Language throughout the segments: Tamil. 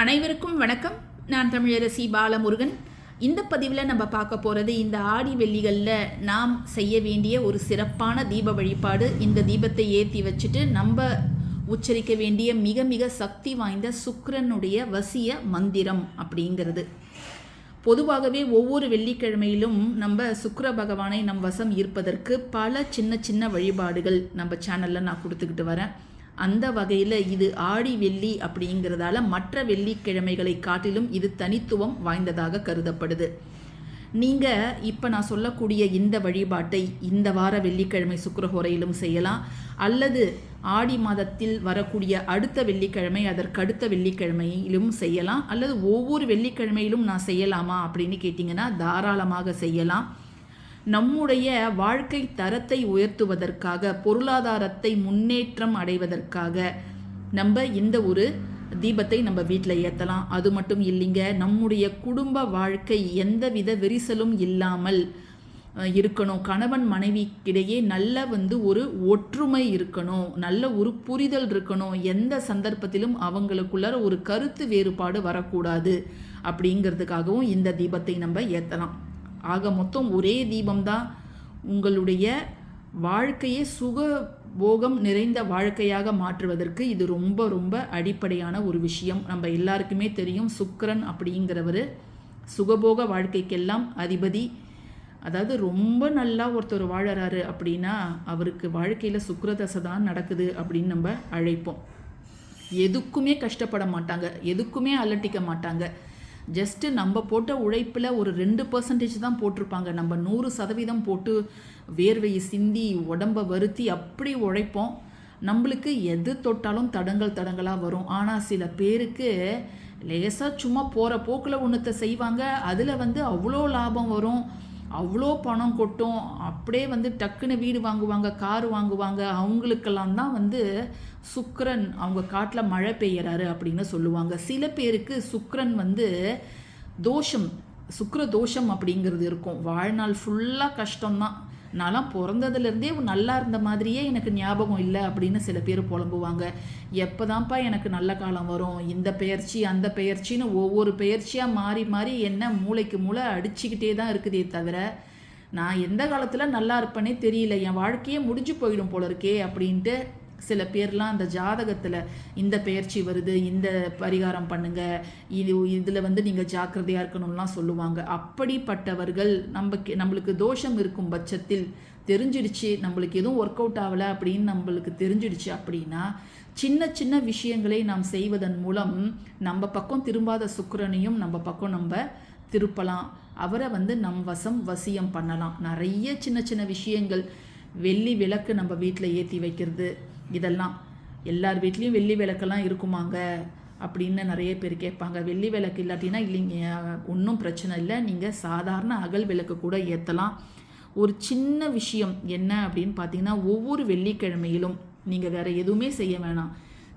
அனைவருக்கும் வணக்கம். நான் தமிழரசி பாலமுருகன். இந்த பதிவில் நம்ம பார்க்க போகிறது இந்த ஆடி வெள்ளிகளில் நாம் செய்ய வேண்டிய ஒரு சிறப்பான தீப வழிபாடு. இந்த தீபத்தை ஏற்றி வச்சுட்டு நம்ம உச்சரிக்க வேண்டிய மிக மிக சக்தி வாய்ந்த சுக்கரனுடைய வசிய மந்திரம் அப்படிங்கிறது. பொதுவாகவே ஒவ்வொரு வெள்ளிக்கிழமையிலும் நம்ம சுக்கர பகவானை நம் வசம் ஈர்ப்பதற்கு பல சின்ன சின்ன வழிபாடுகள் நம்ம சேனலில் நான் கொடுத்துக்கிட்டு வரேன். அந்த வகையில் இது ஆடி வெள்ளி அப்படிங்கிறதால மற்ற வெள்ளிக்கிழமைகளை காட்டிலும் இது தனித்துவம் வாய்ந்ததாக கருதப்படுது. நீங்கள் இப்போ நான் சொல்லக்கூடிய இந்த வழிபாட்டை இந்த வார வெள்ளிக்கிழமை சுக்கரஹோரையிலும் செய்யலாம். அல்லது ஆடி மாதத்தில் வரக்கூடிய அடுத்த வெள்ளிக்கிழமை அதற்கடுத்த வெள்ளிக்கிழமையிலும் செய்யலாம். அல்லது ஒவ்வொரு வெள்ளிக்கிழமையிலும் நான் செய்யலாமா அப்படின்னு கேட்டிங்கன்னா தாராளமாக செய்யலாம். நம்முடைய வாழ்க்கை தரத்தை உயர்த்துவதற்காக பொருளாதாரத்தை முன்னேற்றம் அடைவதற்காக நம்ம இந்த ஒரு தீபத்தை நம்ம வீட்டில் ஏற்றலாம் அது மட்டும் இல்லைங்க நம்முடைய குடும்ப வாழ்க்கை எந்தவித விரிசலும் இல்லாமல் இருக்கணும். கணவன் மனைவிக்கிடையே நல்ல வந்து ஒரு ஒற்றுமை இருக்கணும். நல்ல ஒரு புரிதல் இருக்கணும். எந்த சந்தர்ப்பத்திலும் அவங்களுக்குள்ளார ஒரு கருத்து வேறுபாடு வரக்கூடாது. அப்படிங்கிறதுக்காகவும் இந்த தீபத்தை நம்ம ஏற்றலாம் ஆக மொத்தம் ஒரே தீபம்தான் உங்களுடைய வாழ்க்கையை சுக போகம் நிறைந்த வாழ்க்கையாக மாற்றுவதற்கு இது ரொம்ப ரொம்ப அடிப்படையான ஒரு விஷயம். நம்ம எல்லாருக்குமே தெரியும் சுக்கரன் அப்படிங்கிறவர். சுகபோக வாழ்க்கைக்கெல்லாம் அதிபதி. அதாவது ரொம்ப நல்லா ஒருத்தர் வாழறாரு அப்படின்னா அவருக்கு வாழ்க்கையில் சுக்கரதசை தான் நடக்குது அப்படின்னு நம்ம அழைப்போம். எதுக்குமே கஷ்டப்பட மாட்டாங்க. எதுக்குமே அலட்டிக்க மாட்டாங்க. ஜஸ்ட்டு நம்ம போட்ட உழைப்பில் ஒரு ரெண்டு பர்சன்டேஜ் தான் போட்டிருப்பாங்க. நம்ம நூறு சதவீதம் போட்டு வேர்வையை சிந்தி உடம்ப வருத்தி அப்படி உழைப்போம். நம்மளுக்கு எது தொட்டாலும் தடங்கள் தடங்களாக வரும். ஆனால் சில பேருக்கு லேசாக சும்மா போகிற போக்கில் ஒன்றத்தை செய்வாங்க. அதில் வந்து அவ்வளோ லாபம் வரும். அவ்வளோ பணம் கொட்டும். அப்படியே வந்து டக்குன்னு வீடு வாங்குவாங்க கார் வாங்குவாங்க. அவங்களுக்கெல்லாம் தான் வந்து சுக்ரன் அவங்க காட்டில் மழை பெய்யறாரு அப்படின்னு சொல்லுவாங்க. சில பேருக்கு சுக்ரன் வந்து தோஷம் சுக்ர தோஷம் அப்படிங்கிறது இருக்கும். வாழ்நாள் ஃபுல்லாக கஷ்டம்தான். நான்லாம் பிறந்ததுலேருந்தே நல்லா இருந்த மாதிரியே எனக்கு ஞாபகம் இல்லை அப்படின்னு சில பேர் புலம்புவாங்க. எப்போதான்ப்பா எனக்கு நல்ல காலம் வரும்? இந்த பெயர்ச்சி அந்த பெயர்ச்சின்னு ஒவ்வொரு பெயர்ச்சியாக மாறி மாறி என்ன மூளைக்கு மூளை அடிச்சுக்கிட்டே தான் இருக்குதே தவிர நான் எந்த காலத்தில் நல்லா இருப்பேனே தெரியல. என் வாழ்க்கையே முடிஞ்சு போயிடும் போல இருக்கே அப்படின்ட்டு சில பேர்லாம் அந்த ஜாதகத்தில் இந்த பெயர்ச்சி வருது இந்த பரிகாரம் பண்ணுங்க இது இதில் வந்து நீங்கள் ஜாக்கிரதையாக இருக்கணும்லாம் சொல்லுவாங்க. அப்படிப்பட்டவர்கள் நமக்கு நம்மளுக்கு தோஷம் இருக்கும் பட்சத்தில் தெரிஞ்சிடுச்சு நம்மளுக்கு எதுவும் ஒர்க் அவுட் ஆகலை அப்படின்னு நம்மளுக்கு தெரிஞ்சிடுச்சு அப்படின்னா சின்ன சின்ன விஷயங்களை நாம் செய்வதன் மூலம் நம்ம பக்கம் திரும்பாத சுக்கரனையும் நம்ம பக்கம் நம்ம திருப்பலாம். அவரை வந்து நம் வசம் வசியம் பண்ணலாம். நிறைய சின்ன சின்ன விஷயங்கள். வெள்ளி விளக்கு நம்ம வீட்டில் ஏற்றி வைக்கிறது. இதெல்லாம். எல்லார் வீட்லேயும் வெள்ளி விளக்கெல்லாம் இருக்குமாங்க? அப்படின்னு நிறைய பேர் கேட்பாங்க. வெள்ளி விளக்கு இல்லாட்டினா இல்லைங்க ஒன்றும் பிரச்சனை இல்லை. நீங்கள் சாதாரண அகல் விளக்கு கூட ஏற்றலாம் ஒரு சின்ன விஷயம் என்ன அப்படின்னு பார்த்தீங்கன்னா ஒவ்வொரு வெள்ளிக்கிழமையிலும் நீங்கள் வேறு எதுவுமே செய்ய வேணாம்.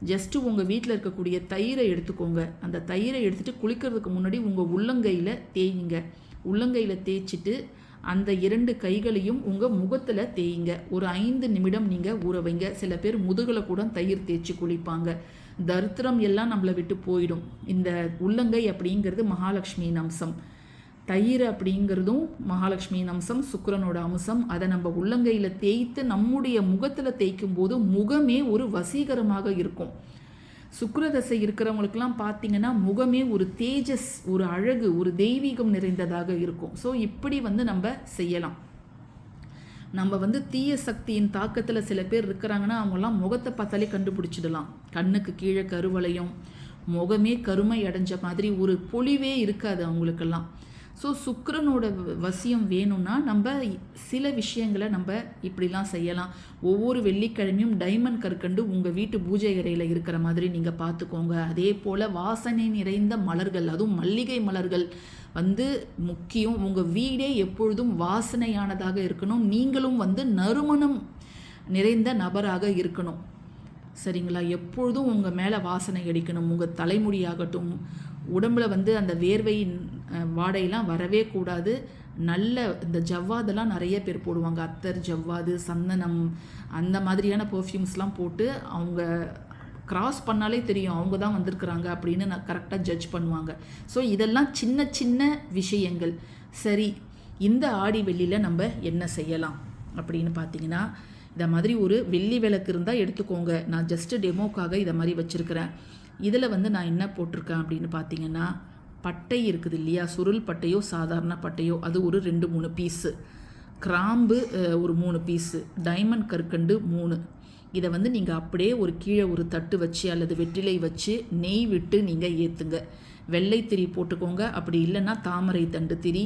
ஜஸ்ட்டு உங்கள் வீட்டில் இருக்கக்கூடிய தயிரை எடுத்துக்கோங்க. அந்த தயிரை எடுத்துகிட்டு குளிக்கிறதுக்கு முன்னாடி உங்கள் உள்ளங்கையில் தேய்ங்க. உள்ளங்கையில் தேய்ச்சிட்டு அந்த இரண்டு கைகளையும் உங்கள் முகத்தில் தேய்ங்க. ஒரு ஐந்து நிமிடம் நீங்கள் ஊற வைங்க. சில பேர் முதுகில் கூட தயிர் தேய்ச்சி குளிப்பாங்க. தரித்திரம் எல்லாம் நம்மளை விட்டு போயிடும். இந்த உள்ளங்கை அப்படிங்கிறது மகாலட்சுமியின் அம்சம். தயிர் அப்படிங்கிறதும் மகாலட்சுமியின் அம்சம் சுக்கரனோட அம்சம். அதை நம்ம உள்ளங்கையில் தேய்த்து நம்முடைய முகத்தில் தேய்க்கும் போது முகமே ஒரு வசீகரமாக இருக்கும். சுக்கரதசை இருக்கிறவங்களுக்கெல்லாம் பார்த்தீங்கன்னா முகமே ஒரு தேஜஸ் ஒரு அழகு ஒரு தெய்வீகம் நிறைந்ததாக இருக்கும். ஸோ இப்படி வந்து நம்ம செய்யலாம். நம்ம வந்து தீய சக்தியின் தாக்கத்தில் சில பேர் இருக்கிறாங்கன்னா அவங்கெல்லாம் முகத்தை பார்த்தாலே கண்டுபிடிச்சிடலாம். கண்ணுக்கு கீழே கருவளையம் முகமே கருமை அடைஞ்ச மாதிரி ஒரு பொலிவே இருக்காது அவங்களுக்கெல்லாம். ஸோ சுக்கிரனோட வ- வசியம் வேணும்னா நம்ம சில விஷயங்களை நம்ம இப்படிலாம் செய்யலாம். ஒவ்வொரு வெள்ளிக்கிழமையும் டைமண்ட் கற்கண்டு உங்கள் வீட்டு பூஜை அறையில் இருக்கிற மாதிரி நீங்கள் பார்த்துக்கோங்க அதே போல் வாசனை நிறைந்த மலர்கள் அதுவும் மல்லிகை மலர்கள் வந்து முக்கியம். உங்கள் வீடே எப்பொழுதும் வாசனையானதாக இருக்கணும். நீங்களும் வந்து நறுமணம் நிறைந்த நபராக இருக்கணும். சரிங்களா? எப்பொழுதும் உங்கள் மேலே வாசனை அடிக்கணும். உங்கள் தலைமுடியாகட்டும் உடம்புல வந்து அந்த வேர்வையின் வாடையெல்லாம் வரவே கூடாது. நல்ல இந்த ஜவ்வாதெல்லாம் நிறைய பேர் போடுவாங்க. அத்தர் ஜவ்வாது சந்தனம் அந்த மாதிரியான பர்ஃப்யூம்ஸ்லாம் போட்டு அவங்க கிராஸ் பண்ணாலே தெரியும். அவங்க தான் வந்திருக்கிறாங்க அப்படின்னு நான் கரெக்டாக ஜட்ஜ் பண்ணுவாங்க. ஸோ இதெல்லாம் சின்ன சின்ன விஷயங்கள். சரி இந்த ஆடி வெள்ளியில் நம்ம என்ன செய்யலாம் அப்படின்னு பார்த்தீங்கன்னா இதை மாதிரி ஒரு வெள்ளி விளக்கு இருந்தால் எடுத்துக்கோங்க. நான் ஜஸ்ட்டு டெமோக்காக இதை மாதிரி வச்சுருக்கிறேன். இதில் வந்து நான் என்ன போட்டிருக்கேன் அப்படின்னு பார்த்தீங்கன்னா பட்டை இருக்குது இல்லையா? சுருள் பட்டையோ சாதாரண பட்டையோ அது ஒரு ரெண்டு மூணு பீஸு கிராம்பு ஒரு மூணு பீஸு டைமண்ட் கற்கண்டு மூணு. இதை வந்து நீங்கள் அப்படியே ஒரு கீழே ஒரு தட்டு வச்சு அல்லது வெற்றிலை வச்சு நெய் விட்டு நீங்கள் ஏற்றுங்க வெள்ளை திரி போட்டுக்கோங்க. அப்படி இல்லைன்னா தாமரை தண்டு திரி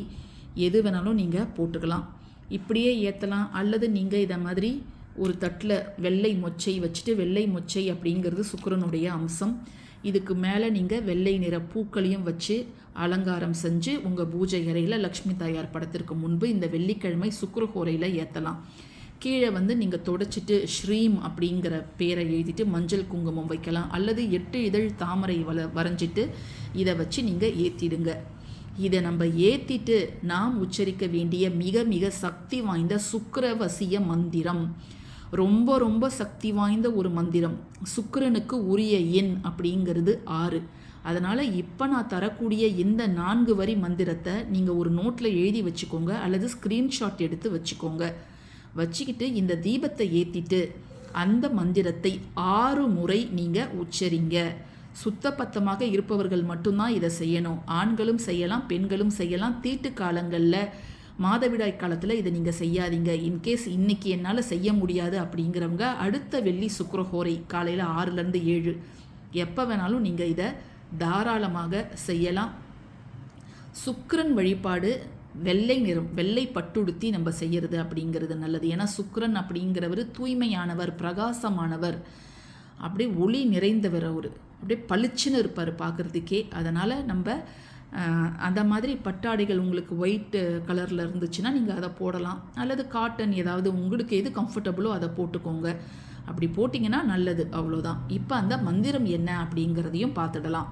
எது வேணாலும் நீங்கள் போட்டுக்கலாம். இப்படியே ஏற்றலாம் அல்லது நீங்கள் இதை மாதிரி ஒரு தட்டில் வெள்ளை மொச்சை வச்சுட்டு வெள்ளை மொச்சை அப்படிங்கிறது சுக்கரனுடைய அம்சம். இதுக்கு மேலே நீங்கள் வெள்ளை நிற பூக்களையும் வச்சு அலங்காரம் செஞ்சு உங்கள் பூஜை அறையில் லக்ஷ்மி தாயார் படத்திற்கு முன்பு இந்த வெள்ளிக்கிழமை சுக்கரஹோரையில் ஏற்றலாம் கீழே வந்து நீங்கள் தொடச்சிட்டு ஸ்ரீம் அப்படிங்கிற பேரை எழுதிட்டு மஞ்சள் குங்குமம் வைக்கலாம் அல்லது எட்டு இதழ் தாமரை வள வரைஞ்சிட்டு இதை வச்சு நீங்கள் ஏற்றிடுங்க இதை நம்ம ஏற்றிட்டு நாம் உச்சரிக்க வேண்டிய மிக மிக சக்தி வாய்ந்த சுக்கரவசிய மந்திரம். ரொம்ப ரொம்ப சக்தி வாய்ந்த ஒரு மந்திரம். சுக்கரனுக்கு உரிய எண் அப்படிங்கிறது ஆறு. அதனால் இப்போ நான் தரக்கூடிய இந்த நான்கு வரி மந்திரத்தை நீங்கள் ஒரு நோட்டில் எழுதி வச்சுக்கோங்க அல்லது ஸ்க்ரீன்ஷாட் எடுத்து வச்சுக்கோங்க. வச்சுக்கிட்டு இந்த தீபத்தை ஏற்றிட்டு அந்த மந்திரத்தை ஆறு முறை நீங்கள் உச்சரிங்க. சுத்தப்பத்தமாக இருப்பவர்கள் மட்டும்தான் இதை செய்யணும். ஆண்களும் செய்யலாம் பெண்களும் செய்யலாம். தீட்டு காலங்களில் மாதவிடாய் காலத்தில் இதை நீங்கள் செய்யாதீங்க. இன்கேஸ் இன்னைக்கு என்னால் செய்ய முடியாது அப்படிங்கிறவங்க அடுத்த வெள்ளி சுக்கரஹோரை காலையில் ஆறுலேருந்து ஏழு. எப்போ வேணாலும் நீங்கள் இதை தாராளமாக செய்யலாம். சுக்கரன் வழிபாடு வெள்ளை நிறம் வெள்ளை பட்டுடுத்தி நம்ம செய்யறது அப்படிங்கிறது நல்லது. ஏன்னா சுக்கரன் அப்படிங்கிறவர் தூய்மையானவர் பிரகாசமானவர். அப்படியே ஒளி நிறைந்தவர் அவர். அப்படியே பளிச்சுன்னு இருப்பார் பார்க்குறதுக்கே அதனால் நம்ம அந்த மாதிரி பட்டாடைகள் உங்களுக்கு ஒயிட் கலரில் இருந்துச்சுன்னா நீங்கள் அதை போடலாம். அல்லது காட்டன் ஏதாவது உங்களுக்கு எது கம்ஃபர்டபுளோ அதை போட்டுக்கோங்க. அப்படி போட்டிங்கன்னா நல்லது அவ்வளோதான் இப்போ அந்த மந்திரம் என்ன அப்படிங்கிறதையும் பார்த்துடலாம்.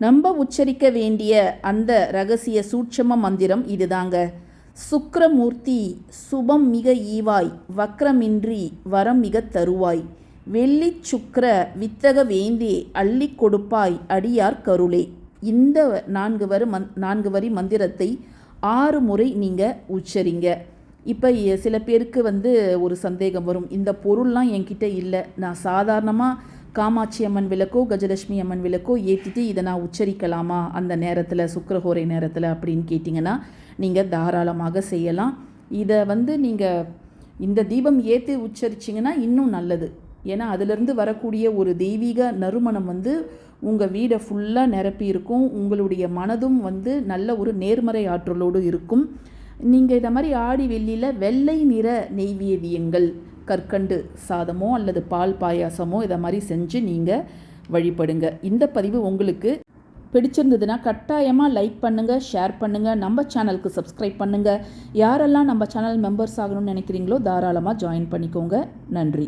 நம்ம உச்சரிக்க வேண்டிய அந்த ரகசிய சூட்சம மந்திரம் இதுதாங்க. சுக்கரமூர்த்தி சுபம் மிக ஈவாய் வக்ரமின்றி வரம் மிக தருவாய். வெள்ளி சுக்கர வித்தக வேந்தே அள்ளி கொடுப்பாய் அடியார் கருளே. இந்த நான்கு வரி மந் நான்கு வரி மந்திரத்தை ஆறு முறை நீங்கள் உச்சரிங்க. இப்போ சில பேருக்கு வந்து ஒரு சந்தேகம் வரும். இந்த பொருள்லாம் என்கிட்ட இல்லை. நான் சாதாரணமாக காமாட்சி அம்மன் விளக்கோ கஜலட்சுமி அம்மன் விளக்கோ ஏற்றிட்டு இதை நான் உச்சரிக்கலாமா? அந்த நேரத்தில் சுக்கரஹோரை நேரத்தில் அப்படின்னு கேட்டிங்கன்னா நீங்கள் தாராளமாக செய்யலாம். இதை வந்து நீங்கள் இந்த தீபம் ஏற்றி உச்சரிச்சிங்கன்னா இன்னும் நல்லது. ஏன்னா அதிலிருந்து வரக்கூடிய ஒரு தெய்வீக நறுமணம் வந்து உங்கள் வீடை ஃபுல்லாக நிரப்பி இருக்கும். உங்களுடைய மனதும் வந்து நல்ல ஒரு நேர்மறை ஆற்றலோடு இருக்கும். நீங்கள் இதை மாதிரி ஆடி வெள்ளியில் வெள்ளை நிற நெய்வேதியங்கள் கற்கண்டு சாதமோ அல்லது பால் பாயாசமோ இதை மாதிரி செஞ்சு நீங்கள் வழிபடுங்க. இந்த பதிவு உங்களுக்கு பிடிச்சிருந்ததுன்னா கட்டாயமாக லைக் பண்ணுங்கள் ஷேர் பண்ணுங்கள் நம்ம சேனலுக்கு சப்ஸ்கிரைப் பண்ணுங்கள் யாரெல்லாம் நம்ம சேனல் மெம்பர்ஸ் ஆகணும்னு நினைக்கிறீங்களோ தாராளமாக ஜாயின் பண்ணிக்கோங்க. நன்றி.